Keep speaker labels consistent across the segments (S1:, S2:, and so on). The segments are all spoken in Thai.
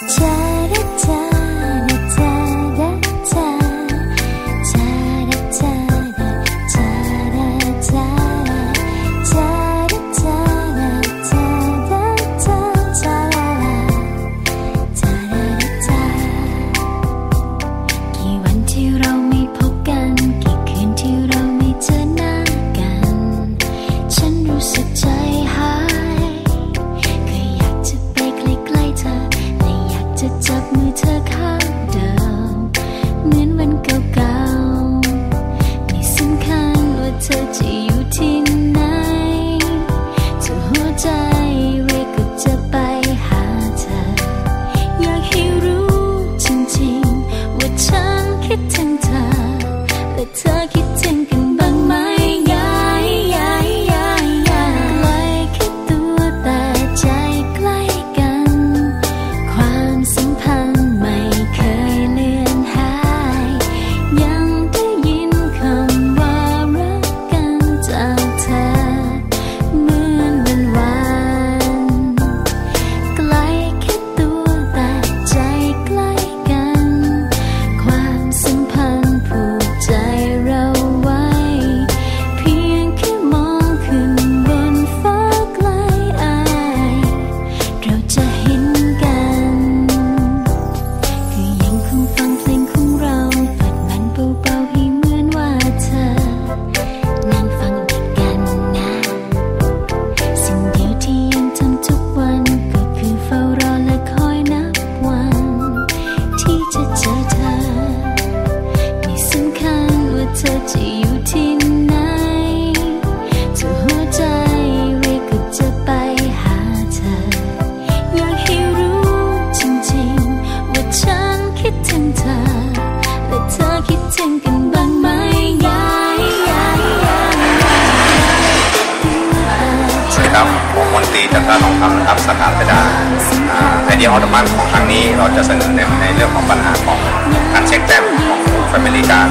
S1: กี่ ญว่าเครับ
S2: ผมมนตรีจันทราทองคำนะครับสาขาเพดาไอเดียออโตมันของครั้งนี้เราจะเสนอในในเรื่องของปัญหาของการเช็คแต้มของ Family Card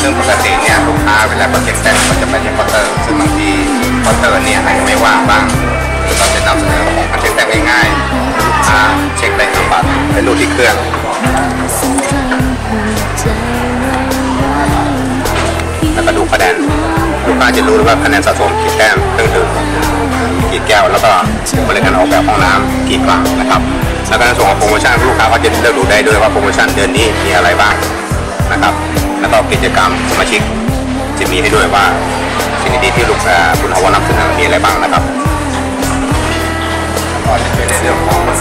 S2: ซึ่งปกติเนี่ยลูกค้าเวลาเขาเช็คแต้มก็จะไปที่เคาน์เตอร์ซึ่งบางทีเคาน์เตอร์เนี่ยอาจจะไม่ว่างบ้างเราจะนำเสนอของการเช็คแต้มง่ายๆลูกค้าเช็คได้ทางบัตรไปรูดที่เครื่อง
S1: สำคัญผูกใจเราไว้
S2: แล้วก็ดูคะแนนลูกค้าจะรู้ว่าคะแนนสะสมกี่แต้ม แก้ว แล้วก็บริการออกแบบห้องน้ำกี่ครั้งนะครับ แล้วก็ในส่วนของโปรโมชั่นลูกค้าก็จะเลือกดูได้ด้วยว่าโปรโมชั่นเดือนนี้มีอะไรบ้างนะครับ แล้วก็กิจกรรมสมาชิกจะมีให้ด้วยว่าสิ่งดีที่ลูกค้าคุณเอาวานำเสนอมีอะไรบ้างนะครับแล้วก็จะเป็นในเรื่องของลูก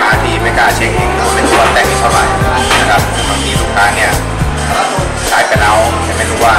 S2: ค้าที่ไม่กล้าเช็คเองว่าเป็นตัวแต่งเท่าไหร่นะครับบางทีลูกค้าเนี่ยใช้ไปแล้วแต่ไม่รู้ว่า